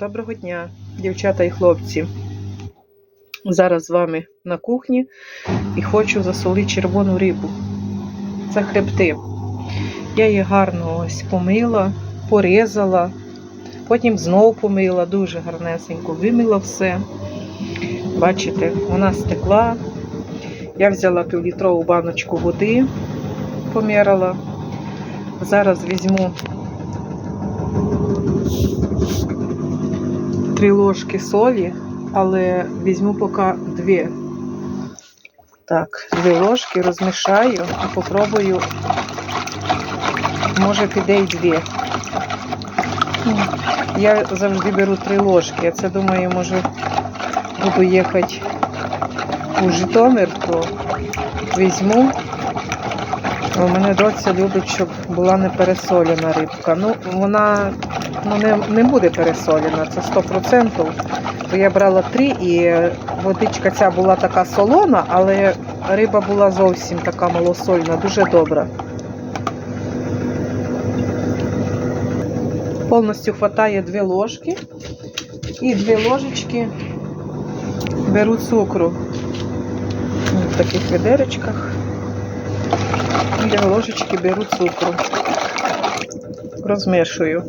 Доброго дня, дівчата і хлопці. Зараз з вами на кухні і хочу засолити червону рибу. Це хребти. Я її гарно ось помила, порізала, потім знову помила, дуже гарнесенько вимила все. Бачите, вона стекла. Я взяла півлітрову баночку води, поміряла. Зараз візьму три ложки солі, але візьму поки дві. Так, дві ложки розмішаю і попробую, може піде й дві. Я завжди беру три ложки. Я це думаю, може буду їхати у Житомир, то візьму. У мене доця любить, щоб була не пересолена рибка. Ну, вона ну, не, не буде пересолена, це 100%. Бо я брала три і водичка ця була така солона, але риба була зовсім така малосольна, дуже добра. Повністю хватає дві ложки і дві ложечки беру цукру в таких відеречках. Дві ложечки беру цукру, розмішую.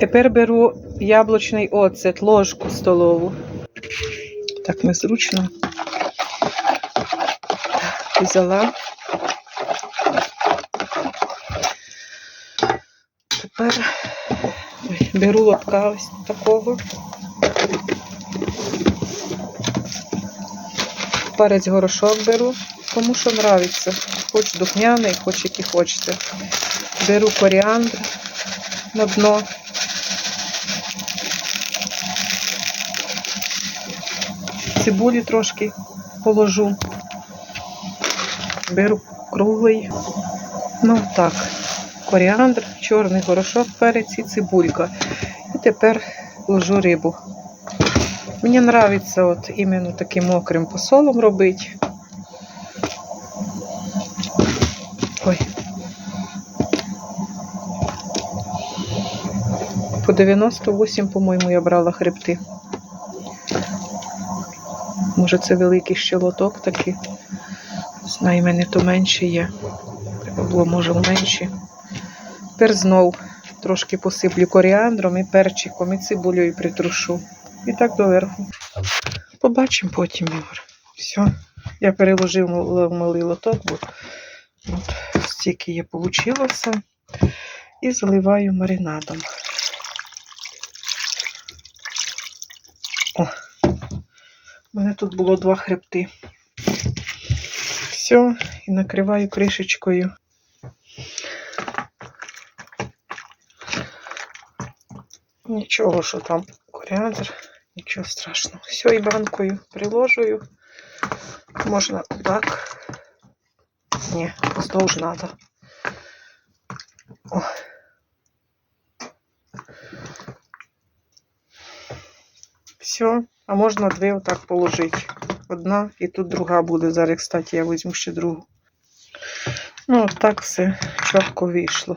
Тепер беру яблучний оцет, ложку столову. Так незручно. Взяла. Тепер беру лотка ось такого. Перець горошок беру, кому що нравиться. Хоч духмяний, хоч який хочете. Беру коріандр на дно. Цибулі трошки положу. Беру круглий. Ну так, коріандр, чорний горошок, перець і цибулька. І тепер ложу рибу. Мені подобається от іменно таким мокрим посолом робити. Ой. По 98, по-моєму, я брала хребти. Може, це великий ще лоток такий. Знаю, мене то менше є. Було, може, менші. Тепер знов трошки посиплю коріандром і перчиком, і цибулею притрушу. І так доверху. Побачимо потім, Ігор. Все. Я переложив малий лоток, бо от стільки є вийшло. І заливаю маринадом. у мене тут було два хребти. Все, і накриваю кришечкою. Нічого, що там коріандр, нічого страшного. Все, і банкою приложую. Можна так. Ні, вздовж треба. О. Все, А можна дві отак положити. Одна і тут друга буде. Зараз, кстати, я візьму ще другу. Ну, так все чітко вийшло.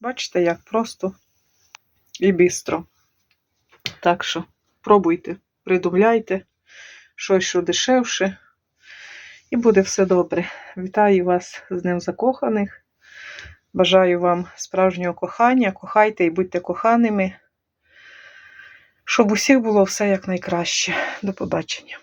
Бачите, як просто і бистро. Так що пробуйте, придумляйте щось, що дешевше, і буде все добре. Вітаю вас з Днем Закоханих. Бажаю вам справжнього кохання. Кохайте і будьте коханими. Щоб усіх було все якнайкраще. До побачення.